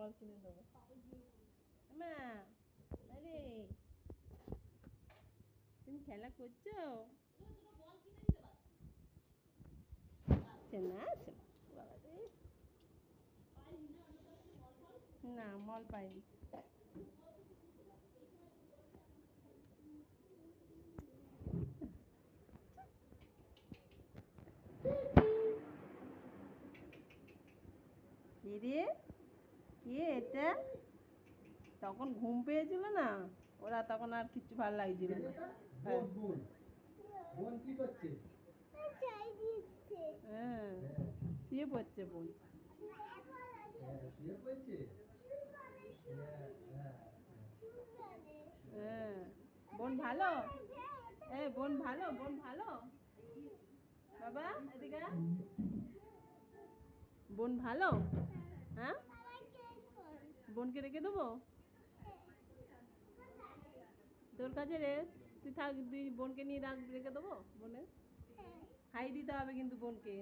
বল কিনে দেবো। মা আরে তুমি খেলা করছ? না মল পাইনি। কি রে কি এটা তখন ঘুম পেয়েছিল না ওরা তখন আর কিচ্ছু ভালো লাগছিল না। হ্যাঁ। বোন বোন হ্যাঁ শুয়ে পড়ছে বোন। হ্যাঁ, হ্যাঁ, হ্যাঁ, হ্যাঁ বোন ভালো? এ বোন ভালো বোন ভালো? বাবা এদিকে বোন ভালো? হ্যাঁ? বোনকে রেখে দেবো? তোর কাছে রে, তুই থাক, তুই বোনকে নিয়ে রাখ, রেখে দেবো বোনের? খাইয়ে দিতে হবে কিন্তু বোনকে।